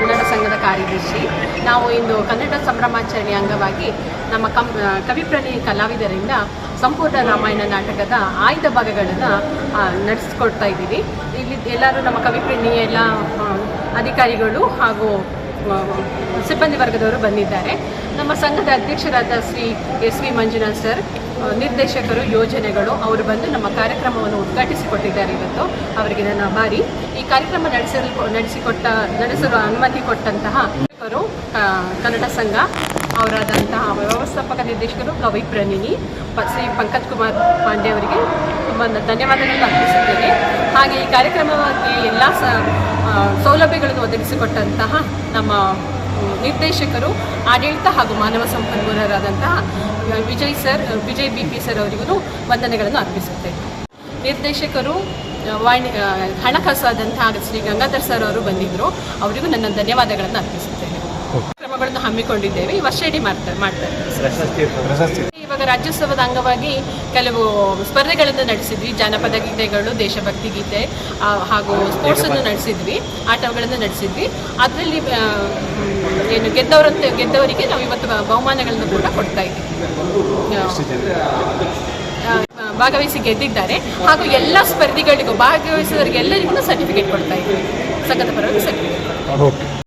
ಕನ್ನಡ ಸಂಘದ ಕಾರ್ಯದರ್ಶಿ. ನಾವು ಇಂದು ಕನ್ನಡ ಸಂಭ್ರಮಾಚರಣೆ ಅಂಗವಾಗಿ ನಮ್ಮ ಕಂ ಕವಿಪ್ರಣಿ ಕಲಾವಿದರಿಂದ ಸಂಪೂರ್ಣ ರಾಮಾಯಣ ನಾಟಕದ ಆಯ್ದ ಭಾಗಗಳನ್ನು ನಡೆಸ್ಕೊಡ್ತಾ ಇದ್ದೀವಿ. ಇಲ್ಲಿ ಎಲ್ಲರೂ ನಮ್ಮ ಕವಿಪ್ರಣಿ ಎಲ್ಲ ಅಧಿಕಾರಿಗಳು ಹಾಗೂ ಸಿಬ್ಬಂದಿ ವರ್ಗದವರು ಬಂದಿದ್ದಾರೆ. ನಮ್ಮ ಸಂಘದ ಅಧ್ಯಕ್ಷರಾದ Shri S V Manjunath sir ನಿರ್ದೇಶಕರು, ಯೋಜನೆಗಳು, ಅವರು ಬಂದು ನಮ್ಮ ಕಾರ್ಯಕ್ರಮವನ್ನು ಉದ್ಘಾಟಿಸಿಕೊಟ್ಟಿದ್ದಾರೆ ಇವತ್ತು. ಅವರಿಗೆ ನನ್ನ ಆಭಾರಿ ಈ ಕಾರ್ಯಕ್ರಮ ನಡೆಸಲು ನಡೆಸಿಕೊಟ್ಟ ನಡೆಸಲು ಅನುಮತಿ ಕೊಟ್ಟಂತಹ ಕನ್ನಡ ಸಂಘ ಅವರಾದಂತಹ ವ್ಯವಸ್ಥಾಪಕ ನಿರ್ದೇಶಕರು ಕವಿ ಪ್ರಣಿನಿ ಶ್ರೀ ಪಂಕಜ್ ಕುಮಾರ್ ಪಾಂಡೆ ಅವರಿಗೆ ತುಂಬ ಧನ್ಯವಾದಗಳನ್ನು ಅರ್ಪಿಸುತ್ತೇನೆ. ಹಾಗೆ ಈ ಕಾರ್ಯಕ್ರಮಕ್ಕೆ ಎಲ್ಲ ಸೌಲಭ್ಯಗಳನ್ನು ಒದಗಿಸಿಕೊಟ್ಟಂತಹ ನಮ್ಮ ನಿರ್ದೇಶಕರು, ಆಡಳಿತ ಹಾಗೂ ಮಾನವ ಸಂಪನ್ಮೂಲರಾದಂತಹ Vijay sir, Vijay B P sir ಅವರಿಗೂ ವಂದನೆಗಳನ್ನು ಅರ್ಪಿಸುತ್ತೇನೆ. ನಿರ್ದೇಶಕರು ವಾಣಿ ಹಣಕಾಸಾದಂತಹ ಶ್ರೀ ಗಂಗಾಧರ್ ಸರ್ ಅವರು ಬಂದಿದ್ದರು. ಅವರಿಗೂ ನನ್ನ ಧನ್ಯವಾದಗಳನ್ನು ಅರ್ಪಿಸುತ್ತೇನೆ. ಕ್ರಮಗಳನ್ನು ಹಮ್ಮಿಕೊಂಡಿದ್ದೇವೆ. ಈ ವರ್ಷ ಇಡೀ ಮಾಡ್ತಾ ಮಾಡ್ತಾರೆ ಇವಾಗ ರಾಜ್ಯೋತ್ಸವದ ಅಂಗವಾಗಿ ಕೆಲವು ಸ್ಪರ್ಧೆಗಳನ್ನು ನಡೆಸಿದ್ವಿ. ಜಾನಪದ ಗೀತೆಗಳು ದೇಶಭಕ್ತಿ ಗೀತೆ ಹಾಗೂ ಸ್ಪೋರ್ಟ್ಸ್ ಅನ್ನು ನಡೆಸಿದ್ವಿ. ಆಟಗಳನ್ನು ನಡೆಸಿದ್ವಿ. ಅದರಲ್ಲಿ ಏನು ಗೆದ್ದವರಂತೆ ಗೆದ್ದವರಿಗೆ ನಾವು ಇವತ್ತು ಬಹುಮಾನಗಳನ್ನು ಕೂಡ ಕೊಡ್ತಾ ಇದ್ದೀವಿ. ಭಾಗವಹಿಸಿ ಗೆದ್ದಿದ್ದಾರೆ. ಹಾಗೂ ಎಲ್ಲ ಸ್ಪರ್ಧಿಗಳಿಗೂ ಭಾಗವಹಿಸಿದವರಿಗೆ ಎಲ್ಲರಿಗೂ ಸರ್ಟಿಫಿಕೇಟ್ ಕೊಡ್ತಾ ಇದ್ದೀವಿ. ಸಂಘದ ಪರವಾಗಿ ಸರ್ಟಿಫಿಕೇಟ್. ಓಕೆ.